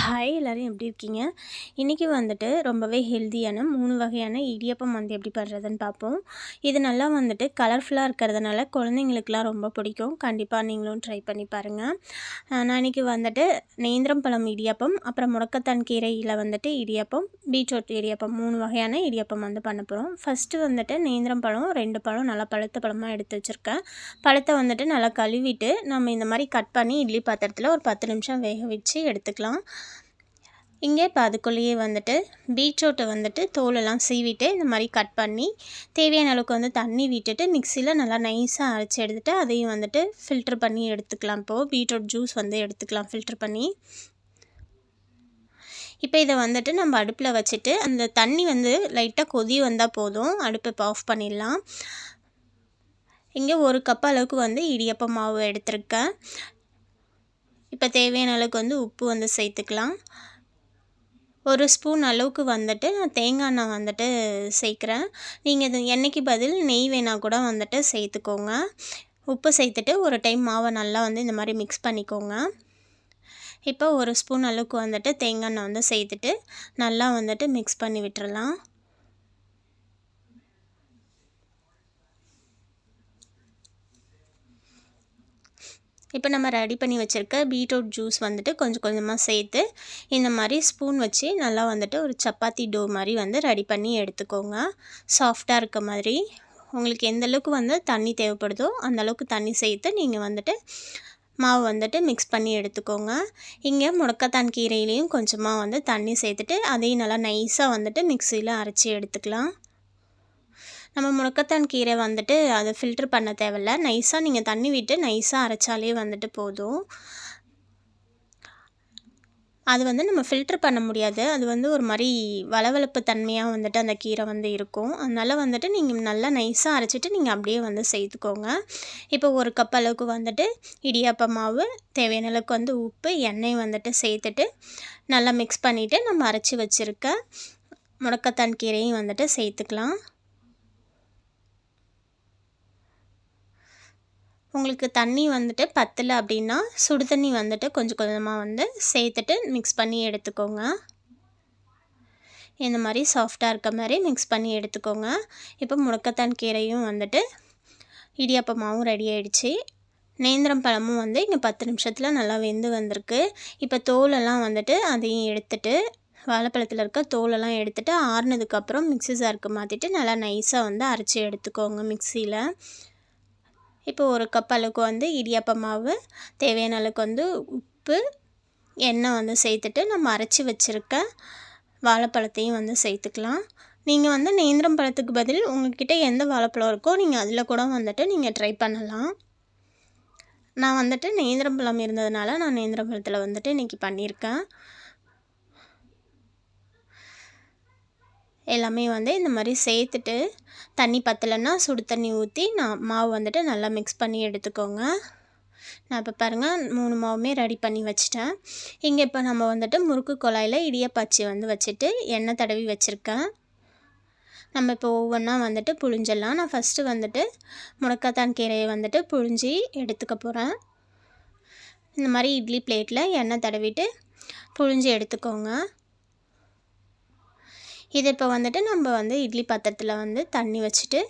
Hi எல்லோரும் எப்படி இருக்கீங்க? இன்றைக்கி வந்துட்டு ரொம்பவே ஹெல்த்தியான மூணு வகையான இடியப்பம் வந்து எப்படி பண்ணுறதுன்னு பார்ப்போம். இது நல்லா வந்துட்டு கலர்ஃபுல்லாக இருக்கிறதுனால குழந்தைங்களுக்குலாம் ரொம்ப பிடிக்கும். கண்டிப்பாக நீங்களும் ட்ரை பண்ணி பாருங்கள் நான் இன்றைக்கி வந்துட்டு நேந்திரம் பழம் இடியப்பம் அப்புறம் முடக்கத்தான் கீரையில் வந்துட்டு இடியப்பம் பீட்ரூட் இடியப்பம் மூணு வகையான இடியப்பம் வந்து பண்ண போகிறோம் ஃபஸ்ட்டு வந்துட்டு நேந்திரம் பழம் ரெண்டு பழம் நல்லா பழுத்த பழமாக எடுத்து வச்சுருக்கேன். பழத்தை வந்துட்டு நல்லா கழுவிட்டு நம்ம இந்த மாதிரி கட் பண்ணி இட்லி பாத்திரத்தில் ஒரு பத்து நிமிஷம் வேக வச்சு எடுத்துக்கலாம். இங்கே இப்போ அதுக்குள்ளேயே வந்துட்டு பீட்ரூட்டை வந்துட்டு தோலெல்லாம் சீவிட்டு இந்த மாதிரி கட் பண்ணி தேவையான அளவுக்கு வந்து தண்ணி விட்டுட்டு மிக்சியில் நல்லா நைஸாக அரைச்சி எடுத்துகிட்டு அதையும் வந்துட்டு ஃபில்ட்ரு பண்ணி எடுத்துக்கலாம் இப்போது பீட்ரூட் ஜூஸ் வந்து எடுத்துக்கலாம் ஃபில்ட்ரு பண்ணி. இப்போ இதை வந்துட்டு நம்ம அடுப்பில் வச்சுட்டு அந்த தண்ணி வந்து லைட்டாக கொதி வந்தால் போதும். அடுப்பை இப்போ ஆஃப் பண்ணிடலாம். இங்கே ஒரு கப் அளவுக்கு வந்து இடியப்ப மாவு எடுத்திருக்கேன். இப்போ தேவையான அளவுக்கு வந்து உப்பு வந்து சேர்த்துக்கலாம். ஒரு ஸ்பூன் அளவுக்கு வந்துட்டு நான் தேங்காய் எண்ணெய் வந்துட்டு சேர்க்குறேன். நீங்கள் இது எண்ணெய்க்கு பதில்? நெய் வேணால் கூட வந்துட்டு சேர்த்துக்கோங்க. உப்பு சேர்த்துட்டு ஒரு டைம் மாவை நல்லா வந்து இந்த மாதிரி மிக்ஸ் பண்ணிக்கோங்க. இப்போ ஒரு ஸ்பூன் அளவுக்கு வந்துட்டு தேங்காய் எண்ணெய் வந்து சேர்த்துட்டு நல்லா வந்துட்டு மிக்ஸ் பண்ணி விட்டுறலாம். இப்போ நம்ம ரெடி பண்ணி வச்சுருக்க பீட்ரூட் ஜூஸ் வந்துட்டு கொஞ்சம் கொஞ்சமாக சேர்த்து இந்த மாதிரி ஸ்பூன் வச்சு நல்லா வந்துட்டு ஒரு சப்பாத்தி டோ மாதிரி வந்து ரெடி பண்ணி எடுத்துக்கோங்க. சாஃப்டாக இருக்க மாதிரி. உங்களுக்கு எந்த அளவுக்கு வந்து தண்ணி தேவைப்படுதோ அந்த அளவுக்கு தண்ணி சேர்த்து நீங்கள் வந்துட்டு மாவு வந்துட்டு மிக்ஸ் பண்ணி எடுத்துக்கோங்க. இங்கே முடக்கத்தான் கீரையிலையும் கொஞ்சமாக வந்து தண்ணி சேர்த்துட்டு அதையும் நல்லா நைஸாக வந்துட்டு மிக்சியில் அரைச்சி எடுத்துக்கலாம். நம்ம முடக்கத்தான் கீரை வந்துட்டு அதை ஃபில்ட்ரு பண்ண தேவையில்ல. நைஸாக நீங்கள் தண்ணி விட்டு நைஸாக அரைச்சாலே வந்துட்டு போதும். அது வந்து நம்ம ஃபில்ட்ரு பண்ண முடியாது. அது வந்து ஒரு மாதிரி வளவளப்பு தன்மையாக வந்துட்டு அந்த கீரை வந்து இருக்கும். அதனால் வந்துட்டு நீங்கள் நல்லா நைஸாக அரைச்சிட்டு நீங்கள் அப்படியே வந்து சேர்த்துக்கோங்க இப்போ ஒரு கப் அளவுக்கு வந்துட்டு இடியாப்ப மாவு தேவையான அளவுக்கு வந்து உப்பு எண்ணெய் வந்துட்டு சேர்த்துட்டு நல்லா மிக்ஸ் பண்ணிவிட்டு நம்ம அரைச்சி வச்சுருக்க முடக்கத்தான் கீரையும் வந்துட்டு சேர்த்துக்கலாம். உங்களுக்கு தண்ணி வந்துட்டு பத்தலை அப்படின்னா சுடு தண்ணி வந்துட்டு கொஞ்சம் கொஞ்சமாக வந்து சேர்த்துட்டு மிக்ஸ் பண்ணி எடுத்துக்கோங்க. இந்த மாதிரி சாஃப்டாக இருக்க மாதிரி மிக்ஸ் பண்ணி எடுத்துக்கோங்க. இப்போ முடக்கத்தான் கீரையும் வந்துட்டு இடியாப்பமாகவும் ரெடி ஆகிடுச்சு நேந்திரம் பழமும் வந்து இங்கே பத்து நிமிஷத்தில் நல்லா வெந்து வந்திருக்கு. இப்போ தோலெல்லாம் வந்துட்டு அதையும் எடுத்துட்டு வாழைப்பழத்தில் இருக்க தோலெல்லாம் எடுத்துகிட்டு ஆறுனதுக்கப்புறம் மிக்சி ஜாருக்கு மாற்றிட்டு நல்லா நைஸாக வந்து அரைச்சி எடுத்துக்கோங்க மிக்சியில் இப்போ ஒரு கப் அளவுக்கு வந்து இடியாப்ப மாவு தேவையான அளவுக்கு வந்து உப்பு எண்ணெய் வந்து சேர்த்துட்டு நம்ம அரைச்சி வச்சுருக்க வாழைப்பழத்தையும் வந்து சேர்த்துக்கலாம். நீங்கள் வந்து நேந்திரம் பழத்துக்கு பதில் உங்கள்கிட்ட எந்த வாழைப்பழம் இருக்கோ நீங்கள் அதில் கூட வந்துட்டு நீங்கள் ட்ரை பண்ணலாம். நான் வந்துட்டு நேந்திரம் பழம் இருந்ததுனால நான் நேந்திரம் பழத்தில் வந்துட்டு இன்றைக்கி பண்ணியிருக்கேன். எல்லாமே வந்து இந்த மாதிரி சேர்த்துட்டு தண்ணி பத்தலைன்னா சுடு தண்ணி ஊற்றி நான் மாவு வந்துட்டு நல்லா மிக்ஸ் பண்ணி எடுத்துக்கோங்க. நான் இப்போ பாருங்கள் மூணு மாவுமே ரெடி பண்ணி வச்சுட்டேன். இங்கே இப்போ நம்ம வந்துட்டு முறுக்கு குழாயில் இடியப்பாச்சி வந்து வச்சுட்டு எண்ணெய் தடவி வச்சுருக்கேன். நம்ம இப்போ ஒவ்வொன்றா வந்துட்டு புழிஞ்சிடலாம். நான் ஃபஸ்ட்டு வந்துட்டு முடக்கத்தான் கீரையை வந்துட்டு புழிஞ்சி எடுத்துக்க போகிறேன் இந்த மாதிரி இட்லி பிளேட்டில் எண்ணெய் தடவிட்டு புழிஞ்சி எடுத்துக்கோங்க. இது இப்போ வந்துட்டு நம்ம வந்து இட்லி பாத்திரத்தில் வந்து தண்ணி வச்சுட்டு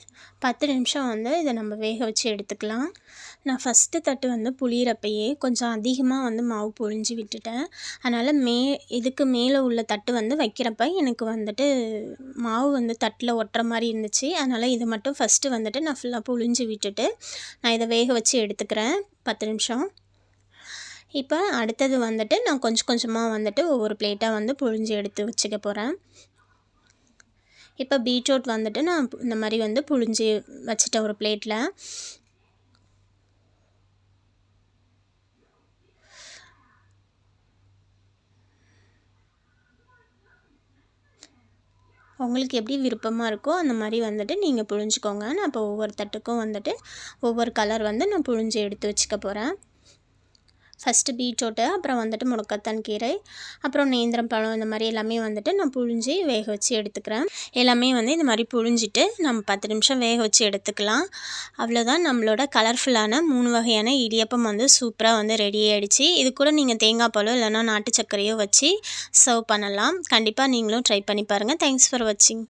பத்து நிமிஷம் வந்து இதை நம்ம வேக வச்சு எடுத்துக்கலாம். நான் ஃபஸ்ட்டு தட்டு வந்து புளியிறப்பையே கொஞ்சம் அதிகமாக வந்து மாவு பொழிஞ்சு விட்டுட்டேன். அதனால் மே இதுக்கு மேலே உள்ள தட்டு வந்து வைக்கிறப்ப எனக்கு வந்துட்டு மாவு வந்து தட்டில் ஒட்டுற மாதிரி இருந்துச்சு. அதனால் இது மட்டும் ஃபஸ்ட்டு வந்துட்டு நான் ஃபுல்லாக புழிஞ்சு விட்டுட்டு நான் இதை வேக வச்சு எடுத்துக்கிறேன் பத்து நிமிஷம். இப்போ அடுத்தது வந்துட்டு நான் கொஞ்சம் கொஞ்சமாக வந்துட்டு ஒவ்வொரு பிளேட்டாக வந்து புழிஞ்சு எடுத்து வச்சுக்க போகிறேன் இப்போ பீட்ரூட் வந்துட்டு நான் இந்த மாதிரி வந்து புழிஞ்சு வச்சுட்டேன் ஒரு பிளேட்டில் உங்களுக்கு எப்படி விருப்பமாக இருக்கோ அந்த மாதிரி வந்துட்டு நீங்கள் புழிஞ்சுக்கோங்க. நான் இப்போ ஒவ்வொரு தட்டுக்கும் வந்துட்டு ஒவ்வொரு கலர் வந்து நான் புழிஞ்சு எடுத்து வச்சுக்க போகிறேன் ஃபஸ்ட்டு பீட்ரூட்டு அப்புறம் வந்துட்டு முடக்கத்தான் கீரை அப்புறம் நேந்திரம் பழம் இந்த மாதிரி எல்லாமே வந்துட்டு நான் புழிஞ்சு வேக வச்சு எடுத்துக்கிறேன். எல்லாமே வந்து இந்த மாதிரி புழிஞ்சிட்டு நம்ம பத்து நிமிஷம் வேக வச்சு எடுத்துக்கலாம். அவ்வளோதான் நம்மளோட கலர்ஃபுல்லான மூணு வகையான இடியப்பம் வந்து சூப்பராக வந்து ரெடி ஆகிடுச்சு இது கூட நீங்கள் தேங்காய் பழம் இல்லைனா நாட்டு சர்க்கரையோ வச்சு சர்வ் பண்ணலாம். கண்டிப்பாக நீங்களும் ட்ரை பண்ணி பாருங்கள் தேங்க்ஸ் ஃபார் வாட்சிங்